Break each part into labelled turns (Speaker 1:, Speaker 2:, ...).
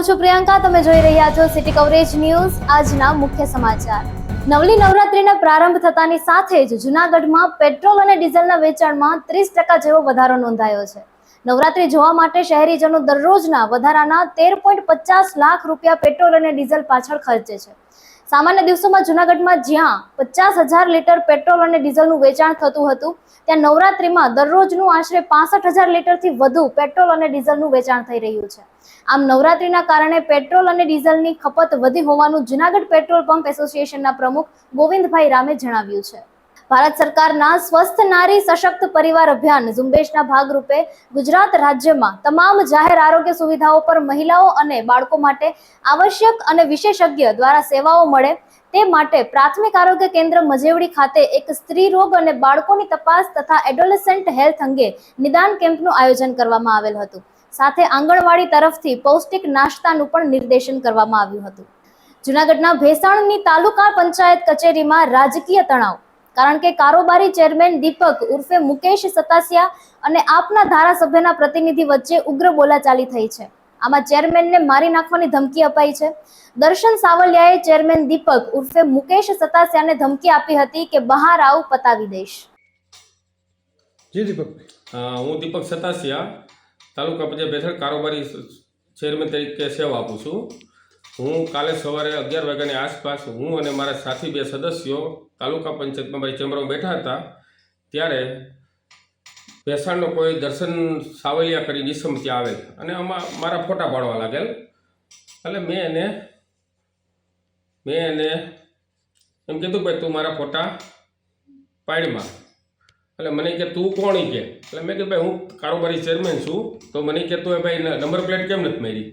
Speaker 1: હું છું પ્રિયંકા, તમે જોઈ રહ્યા છો સિટી કવરેજ ન્યૂઝ આજના મુખ્ય સમાચાર. નવલી નવરાત્રીના પ્રારંભ થતાની સાથે જ જૂનાગઢમાં પેટ્રોલ અને ડીઝલના વેચાણમાં ત્રીસ ટકા જેવો વધારો નોંધાયો છે. નવરાત્રી જોવા માટે શહેરીજનો દરરોજના વધારાના તેર પોઈન્ટ પચાસ લાખ રૂપિયા પેટ્રોલ અને ડીઝલ પાછળ ખર્ચે છે. સામાન્ય દિવસોમાં જૂનાગઢમાં જ્યાં પચાસ હજાર લીટર પેટ્રોલ અને ડીઝલનું વેચાણ થતું હતું, ત્યાં નવરાત્રિમાં દરરોજનું આશરે પાસઠ હજાર લીટરથી વધુ પેટ્રોલ અને ડીઝલનું વેચાણ થઈ રહ્યું છે. આમ નવરાત્રીના કારણે પેટ્રોલ અને ડીઝલની ખપત વધી હોવાનું જૂનાગઢ પેટ્રોલ પંપ એસોસિએશનના પ્રમુખ ગોવિંદભાઈ રામે જણાવ્યું છે. ભારત સરકારના સ્વસ્થ નારી સશક્ત પરિવાર અભિયાન ઝુંબેશના ભાગરૂપે ગુજરાત રાજ્યમાં તમામ જાહેર આરોગ્ય સુવિધાઓ પર મહિલાઓ અને બાળકો માટે આવશ્યક અને વિશેષજ્ઞ દ્વારા સેવાઓ મળે તે માટે પ્રાથમિક આરોગ્ય કેન્દ્ર મજેવડી ખાતે એક સ્ત્રી રોગ અને બાળકોની તપાસ તથા એડોલેસન્ટ હેલ્થ અંગે નિદાન કેમ્પનું આયોજન કરવામાં આવેલ હતું. સાથે આંગણવાડી તરફથી પૌષ્ટિક નાસ્તાનું પણ નિર્દેશન કરવામાં આવ્યું હતું. જૂનાગઢના ભેસાણની તાલુકા પંચાયત કચેરીમાં રાજકીય તણાવ કારણ કે કારોબારી ચેરમેન દીપક ઉર્ફે મુકેશ સતાસિયા અને આપના ધારાસભ્યના પ્રતિનિધિ વચ્ચે ઉગ્ર બોલાચાલી થઈ છે. આમાં ચેરમેનને મારી નાખવાની ધમકી અપાઈ છે. દર્શન સાવલિયાએ ચેરમેન દીપક ઉર્ફે મુકેશ સતાસિયાને ધમકી આપી હતી કે બહાર આવ પતાવી દઈશ.
Speaker 2: જી
Speaker 3: દીપક. હું દીપક સતાસિયા, તાલુકા પંચાયત બેઠક કારોબારી ચેરમેન તરીકે સેવા આપું છું. હું કાલે સવારે અગિયાર વાગ્યાની આસપાસ હું અને મારા સાથી બે સદસ્યો તાલુકા પંચાયતમાં ભાઈ ચેમ્બરમાં બેઠા હતા, ત્યારે ભેસાણનો કોઈ દર્શન સાવલિયા કરી નિસમ આવે અને આમાં મારા ફોટા પાડવા લાગેલ. એટલે મેં એને મેં એને એમ કીધું, ભાઈ, તું મારા ફોટા પાડમાં એટલે મને કે, તું કોણ કે? એટલે મેં કીધું, ભાઈ, હું કારોબારી ચેરમેન છું, તો મને કે તું ભાઈ નંબર પ્લેટ કેમ નથી મારી?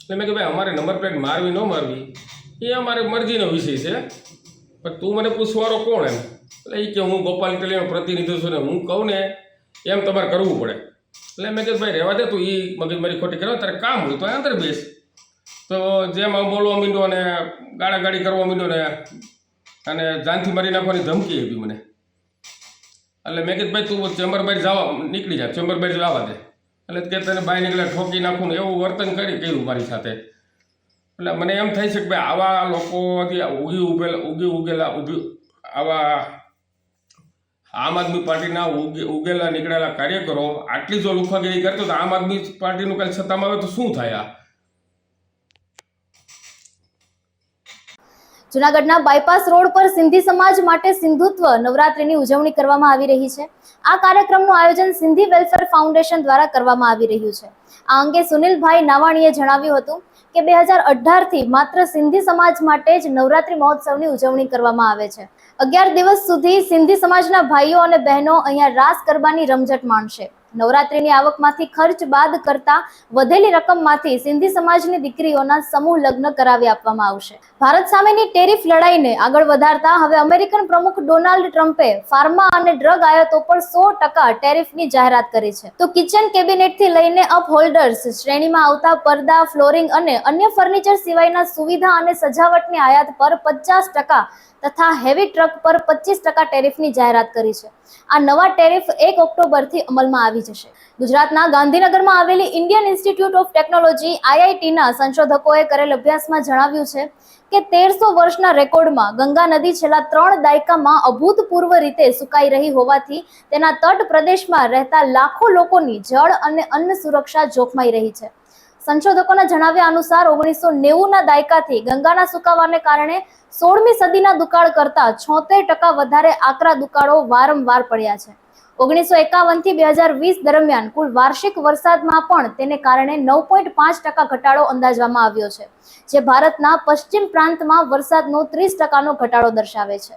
Speaker 3: એટલે મેં કીધું, ભાઈ, અમારે નંબર પ્લેટ મારવી ન મારવી, એ અમારે મરજીનો વિષય છે. પણ તું મને પૂછવાનો કોણ એમ? એટલે એ કે હું ગોપાલ કલ્યાણ પ્રતિનિધિ છું ને હું કહું ને એમ તમારે કરવું પડે. એટલે મેં કીધું ભાઈ રહેવા દે તું એ મગજમારી ખોટી કરવા, તારે કામ હોય તો અંદર બેસ. તો જેમ આમ બોલવા માંડ્યો અને ગાડી કરવા માંડ્યો ને, અને જાનથી મારી નાખવાની ધમકી આપી મને. એટલે મેં કીધું ભાઈ તું ચેમ્બર બહાર જવા નીકળી જા ચેમ્બર બહાર જવા દે. એટલે કે તને બહાર નીકળે ઠોકી નાખું ને એવું વર્તન કરી કર્યું મારી સાથે. એટલે મને એમ થઈ છે કે ભાઈ આવા લોકો જે ઉગી ઉગેલા ઉગી ઉગેલા ઉગી આવા આમ આદમી પાર્ટીના ઉગે, ઉગેલા, નીકળેલા કાર્યકરો આટલી જો લુખાગીરી કરતો તો આમ આદમી પાર્ટીનું કાલે સત્તામાં આવે તો શું થાય
Speaker 1: જૂનાગઢના બાયપાસ રોડ પર સિંધી સમાજ માટે સિંધુત્વ નવરાત્રીની ઉજવણી કરવામાં આવી રહી છે. આ કાર્યક્રમનું આયોજન સિંધી વેલફેર ફાઉન્ડેશન દ્વારા કરવામાં આવી રહ્યું છે. આ અંગે સુનિલભાઈ નાવાણીએ જણાવ્યું હતું કે બે હજાર અઢારથી માત્ર સિંધી સમાજ માટે જ નવરાત્રી મહોત્સવની ઉજવણી કરવામાં આવે છે. અગિયાર દિવસ સુધી સિંધી સમાજના ભાઈઓ અને બહેનો અહીંયા રાસ ગરબાની રમઝટ માણશે. નવરાત્રીની આવકમાંથી ખર્ચ બાદ કરતા વધેલી રકમમાંથી સિંધી સમાજની દીકરીઓના સમૂહ લગ્ન કરાવી આપવામાં આવશે. ભારત સામેની ટેરિફ લડાઈને આગળ વધારતા હવે અમેરિકન પ્રમુખ ડોનાલ્ડ ટ્રમ્પે ફાર્મા અને ડ્રગ આયાતો પર સો ટકા ટેરિફની જાહેરાત કરી છે. તો કિચન કેબિનેટથી લઈને અપ હોલ્ડર્સ શ્રેણીમાં આવતા પડદા ફ્લોરિંગ અને અન્ય ફર્નિચર સિવાયના સુવિધા અને સજાવટની આયાત પર પચાસ ટકા તથા હેવી ટ્રક પર પચીસ ટકા ટેરિફની જાહેરાત કરી છે. આ નવા ટેરિફ એક ઓક્ટોબરથી અમલમાં આવી જશે. ગુજરાતના ગાંધીનગરમાં આવેલી ઇન્ડિયન ઇન્સ્ટિટ્યૂટ ઓફ ટેકનોલોજી આઈઆઈટીના સંશોધકોએ કરેલ અભ્યાસમાં જણાવ્યું છે કે તેરસો વર્ષના રેકોર્ડમાં ગંગા નદી છેલ્લા ત્રણ દાયકામાં અભૂતપૂર્વ રીતે સુકાઈ રહી હોવાથી તેના તટ પ્રદેશમાં રહેતા લાખો લોકોની જળ અને અન્ન સુરક્ષા જોખમાઈ રહી છે. સંશોધકોના જણાવ્યા અનુસાર ઓગણીસો નેવુંના દાયકાથી ગંગાના સુકાવાને કારણે સોળમી સદીના દુકાળ કરતા છોતેર ટકા વધારે આકરા દુકાળો વારંવાર પડ્યા છે. ઓગણીસો એકાવનથી બે હજાર વીસ દરમિયાન કુલ વાર્ષિક વરસાદમાં પણ તેને કારણે નવ પોઈન્ટ પાંચ ટકા ઘટાડો અંદાજવામાં આવ્યો છે, જે ભારતના પશ્ચિમ પ્રાંતમાં વરસાદનો ત્રીસ ટકાનો ઘટાડો દર્શાવે છે.